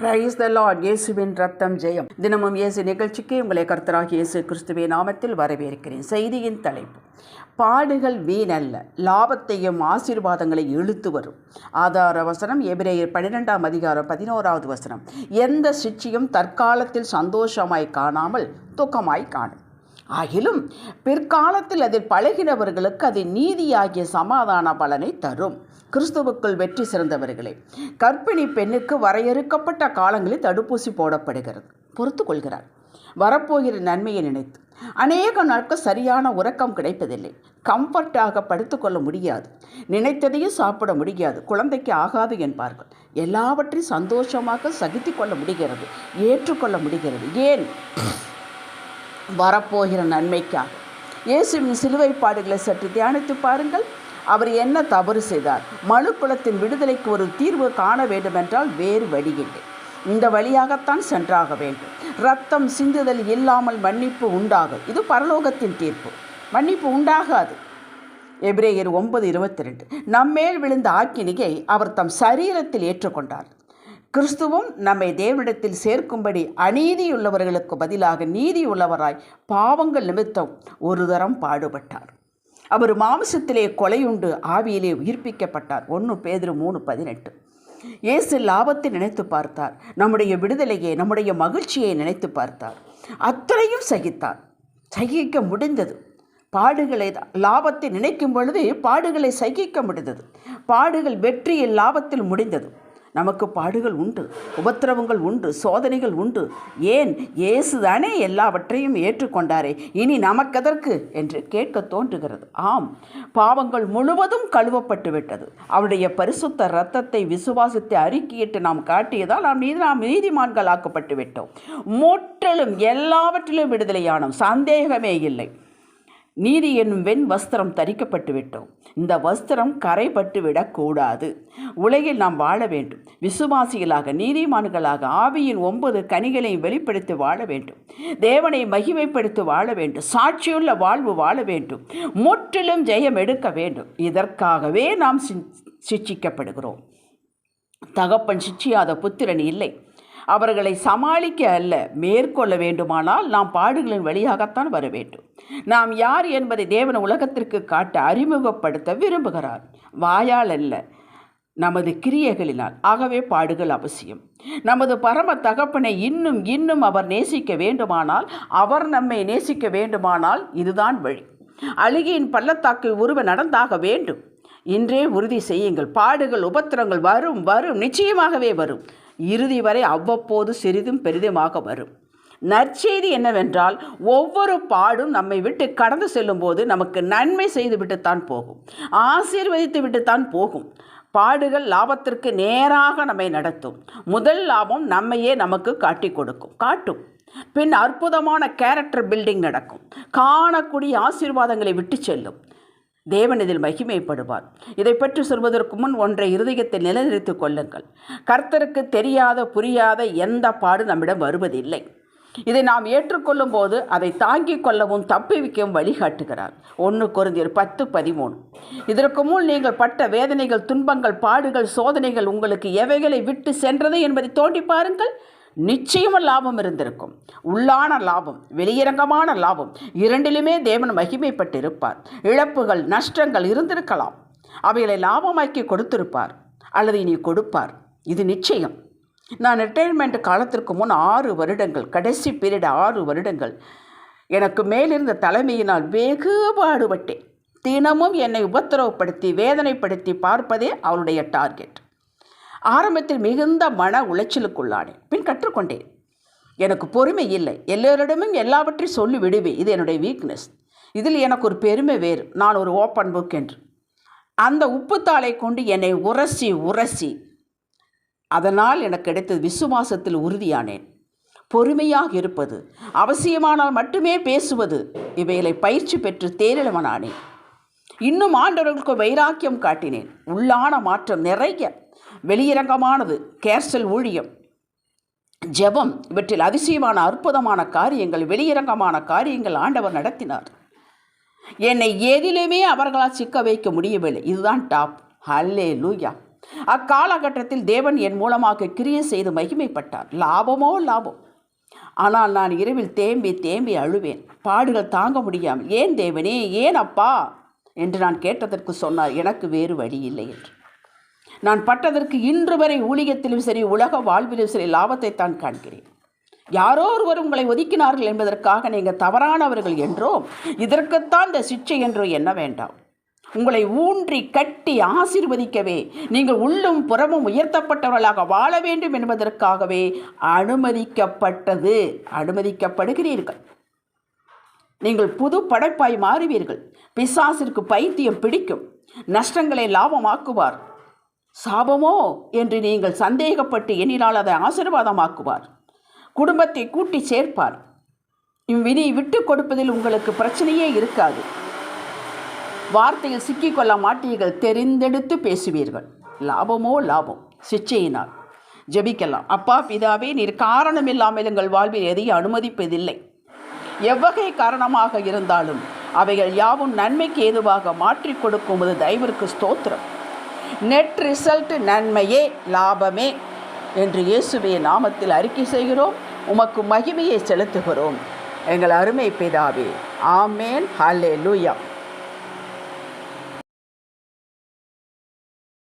Praise the Lord இயேசுவின் ரத்தம் ஜெயம். தினமும் இயேசு நிகழ்ச்சிக்கு உங்களை கர்த்தராக இயேசு கிறிஸ்துவே நாமத்தில் வரவேற்கிறேன். செய்தியின் தலைப்பு. பாடுகள் வீணல்ல. லாபத்தையும் ஆசீர்வாதங்களை இழுத்து வரும். ஆதார வசனம் எபிரேயர் பன்னிரெண்டாம் அதிகாரம் பதினோராவது வசனம். எந்த சிற்சியும் தற்காலத்தில் சந்தோஷமாய் காணாமல் துக்கமாய் காணும். ஆகிலும் பிற்காலத்தில் அதில் பழகினவர்களுக்கு அது நீதியாகிய சமாதான பலனை தரும். கிறிஸ்துவுக்குள் வெற்றி சிறந்தவர்களே கர்ப்பிணி பெண்ணுக்கு வரையறுக்கப்பட்ட காலங்களில் தடுப்பூசி போடப்படுகிறது. பொறுத்து கொள்கிறார். வரப்போகிற நன்மையை நினைத்து. அநேக நாட்கள் சரியான உறக்கம் கிடைப்பதில்லை. கம்ஃபர்ட்டாக படுத்துக்கொள்ள முடியாது. நினைத்ததையும் சாப்பிட முடியாது. குழந்தைக்கு ஆகாது என்பார்கள். எல்லாவற்றையும் சந்தோஷமாக சகித்து கொள்ள முடிகிறது. ஏற்றுக்கொள்ள முடிகிறது. ஏன்? வரப்போகிற நன்மைக்காக இயேசுவின் சிலுவை பாடுகளை சற்று தியானித்து பாருங்கள். அவர் என்ன தவறு செய்தார்? மனு குலத்தின் விடுதலைக்கு ஒரு தீர்வு காண வேண்டுமென்றால் வேறு வழியில்லை இந்த வழியாகத்தான் சென்றாக வேண்டும். ரத்தம் சிந்துதல் இல்லாமல் மன்னிப்பு உண்டாகும். இது பரலோகத்தின் தீர்ப்பு. மன்னிப்பு உண்டாகாது. எபிரேயர் ஒன்பது இருபத்தி ரெண்டு. நம்மேல் விழுந்த ஆக்கினியை அவர் தம் சரீரத்தில் ஏற்றுக்கொண்டார். கிறிஸ்துவும் நம்மை தேவனிடத்தில் சேர்க்கும்படி அநீதியுள்ளவர்களுக்கு பதிலாக நீதியுள்ளவராய் பாவங்கள் நிமித்தம் ஒரு தரம் பாடுபட்டார். அவர் மாம்சத்திலே கொலையுண்டு ஆவியிலே உயிர்ப்பிக்கப்பட்டார். ஒன்று பேதிரு மூணு பதினெட்டு. இயேசு லாபத்தை நினைத்து பார்த்தார். நம்முடைய விடுதலையை நம்முடைய மகிழ்ச்சியை நினைத்து பார்த்தார். அத்தனையும் சகித்தார். சகிக்க முடிந்தது. பாடுகளை லாபத்தை நினைக்கும் பொழுது பாடுகளை சகிக்க முடிந்தது. பாடுகள் வெற்றியில் லாபத்தில் முடிந்தது. நமக்கு பாடுகள் உண்டு உபத்திரவங்கள் உண்டு சோதனைகள் உண்டு. ஏன்? இயேசு தானே எல்லாவற்றையும் ஏற்றுக்கொண்டாரே. இனி நமக்கதற்கு? என்று கேட்க தோன்றுகிறது. ஆம் பாவங்கள் முழுவதும் கழுவப்பட்டு விட்டது. அவருடைய பரிசுத்த இரத்தத்தை விசுவாசித்து அறிக்கையிட்டு நாம் காட்டியதால் நாம் நீதி நாம் நீதிமான்கள் ஆக்கப்பட்டு விட்டோம். முற்றிலும் எல்லாவற்றிலும் விடுதலையானோம். சந்தேகமே இல்லை. நீதி என்னும் வெண் வஸ்திரம் தரிக்கப்பட்டு விட்டோம். இந்த வஸ்திரம் கரைப்பட்டு விடக்கூடாது உலகில் நாம் வாழ வேண்டும். விசுவாசிகளாக நீதிமான்களாக ஆவியின் ஒன்பது கனிகளையும் வெளிப்படுத்தி வாழ வேண்டும். தேவனை மகிமைப்படுத்தி வாழ வேண்டும். சாட்சியுள்ள வாழ்வு வாழ வேண்டும். முற்றிலும் ஜெயம் எடுக்க வேண்டும். இதற்காகவே நாம் சிட்சிக்கப்படுகிறோம் தகப்பன் சிச்சியாத புத்திரன் இல்லை. அவர்களை சமாளிக்க அல்ல மேற்கொள்ள வேண்டுமானால் நாம் பாடுகளின் வழியாகத்தான் வர வேண்டும். நாம் யார் என்பதை தேவன் உலகத்திற்கு காட்ட அறிமுகப்படுத்த விரும்புகிறார். வாயால் அல்ல நமது கிரியைகளினால். ஆகவே பாடுகள் அவசியம். நமது பரம தகப்பனை இன்னும் இன்னும் அவர் நேசிக்க வேண்டுமானால் அவர் நம்மை நேசிக்க வேண்டுமானால் இதுதான் வழி. அழுகியின் பள்ளத்தாக்கில் ஒருவர் நடந்தாக வேண்டும். இன்றே உறுதி செய்யுங்கள். பாடுகள் உபத்திரங்கள் வரும் வரும் நிச்சயமாகவே வரும். இறுதி வரை அவ்வப்போது சிறிதும் பெரிதுமாக வரும். நற்செய்தி என்னவென்றால் ஒவ்வொரு பாடும் நம்மை விட்டு கடந்து செல்லும்போது நமக்கு நன்மை செய்து விட்டுத்தான் போகும். ஆசீர்வதித்து விட்டுத்தான் போகும். பாடுகள் லாபத்திற்கு நேராக நம்மை நடத்தும். முதல் லாபம் நம்மையே நமக்கு காட்டி கொடுக்கும். காட்டும். பின் அற்புதமான கேரக்டர் பில்டிங் நடக்கும். காணக்கூடிய ஆசீர்வாதங்களை விட்டு செல்லும். தேவன் இதில் மகிமைப்படுவார். இதை பற்றி சொல்வதற்கு முன் ஒன்றை இருதயத்தை நிலைநிறுத்திக் கொள்ளுங்கள். கர்த்தருக்கு தெரியாத புரியாத எந்த பாடு நம்மிடம் வருவதில்லை. இதை நாம் ஏற்றுக்கொள்ளும் போது அதை தாங்கிக் கொள்ளவும் தப்பி வைக்கவும் வழிகாட்டுகிறார். ஒன்று குருந்தியர் பத்து பதிமூணு. இதற்கு முன் நீங்கள் பட்ட வேதனைகள் துன்பங்கள் பாடுகள் சோதனைகள் உங்களுக்கு எவைகளை விட்டு சென்றது என்பதை தோண்டி பாருங்கள். நிச்சயமும் லாபம் இருந்திருக்கும். உள்ளான லாபம் வெளியரங்கமான லாபம் இரண்டிலுமே தேவன் மகிமைப்பட்டிருப்பார். இழப்புகள் நஷ்டங்கள் இருந்திருக்கலாம். அவைகளை லாபமாக்கி கொடுத்திருப்பார். அல்லது இனி கொடுப்பார். இது நிச்சயம். நான் ரிட்டையர்மெண்ட் காலத்திற்கு முன் ஆறு வருடங்கள் கடைசி பீரியட் ஆறு வருடங்கள் எனக்கு மேலிருந்த தலைமையினால் வெகு பாடுபட்டேன். தினமும் என்னை உபத்திரவப்படுத்தி வேதனைப்படுத்தி பார்ப்பதே அவளுடைய டார்கெட் ஆரம்பத்தில் மிகுந்த மன உளைச்சலுக்குள்ளானேன். பின் கற்றுக்கொண்டேன். எனக்கு பொறுமை இல்லை. எல்லோரிடமும் எல்லாவற்றையும் சொல்லி விடுவேன். இது என்னுடைய வீக்னஸ் இதில் எனக்கு ஒரு பெருமை வேறு. நான் ஒரு ஓப்பன் புக் என்று. அந்த உப்புத்தாளை கொண்டு என்னை உரசி உரசி. அதனால் எனக்கு கிடைத்தது விசுவாசத்தில் உறுதியானேன். பொறுமையாக இருப்பது. அவசியமானால் மட்டுமே பேசுவது. இவைகளை பயிற்சி பெற்று தேரிழவனானேன் இன்னும் ஆண்டவர்களுக்கு வைராக்கியம் காட்டினேன். உள்ளான மாற்றம் நிறைய. வெளியரங்கமானது கேர்சல் ஊழியம். ஜெபம் இவற்றில் அதிசயமான அற்புதமான காரியங்கள் வெளியரங்கமான காரியங்கள் ஆண்டவர் நடத்தினார். என்னை எதிலுமே அவர்களால் சிக்க வைக்க முடியவில்லை. இதுதான் டாப். ஹல்லே லூயா அக்காலகட்டத்தில் தேவன் என் மூலமாக கிரியை செய்து மகிமைப்பட்டார். லாபமோ லாபம். ஆனால் நான் இரவில் தேம்பி தேம்பி அழுவேன். பாடுகள் தாங்க முடியாமல் ஏன் தேவனே? ஏன் அப்பா? என்று நான் கேட்டதற்கு சொன்னார். எனக்கு வேறு வழி இல்லை என்று. நான் பட்டதற்கு இன்று வரை ஊழியத்திலும் சரி உலக வாழ்விலும் சரி லாபத்தை தான் காண்கிறேன். யாரோ ஒருவர் உங்களை ஒதுக்கினார்கள் என்பதற்காக நீங்கள் தவறானவர்கள் என்றோ இதற்குத்தான் இந்த சிக்ஷை என்றோ எண்ண வேண்டாம். உங்களை ஊன்றி கட்டி ஆசிர்வதிக்கவே நீங்கள் உள்ளும் புறமும் உயர்த்தப்பட்டவர்களாக வாழ வேண்டும் என்பதற்காகவே அனுமதிக்கப்பட்டது. அனுமதிக்கப்படுகிறீர்கள். நீங்கள் புது படைப்பாய் மாறுவீர்கள். பிசாசிற்கு பைத்தியம் பிடிக்கும். நஷ்டங்களை லாபமாக்குவார். சாபமோ என்று நீங்கள் சந்தேகப்பட்டு எண்ணினால் அதை ஆசீர்வாதமாக்குவார். குடும்பத்தை கூட்டி சேர்ப்பார். இவ்விதி விட்டு கொடுப்பதில் உங்களுக்கு பிரச்சனையே இருக்காது. வார்த்தையில் சிக்கிக்கொள்ள மாட்டீர்கள் தெரிந்தெடுத்து பேசுவீர்கள். லாபமோ லாபம் சிச்சையினால். ஜெபிக்கலாம். அப்பா பிதாவே நீர் காரணம் இல்லாமல் எங்கள் வாழ்வில் எதையும் அனுமதிப்பதில்லை. எவ்வகை காரணமாக இருந்தாலும் அவைகள் யாவும் நன்மைக்கு ஏதுவாக மாற்றி கொடுக்கும் ஒரு தயவிற்கு ஸ்தோத்திரம். நெட் ரிசல்ட் நன்மையே லாபமே என்று இயேசுவே நாமத்தில் அறிக்கை செய்கிறோம். உமக்கு மகிமையை செலுத்துகிறோம். எங்கள் அருமை பிதாவே ஆமேன். ஹலே லூயா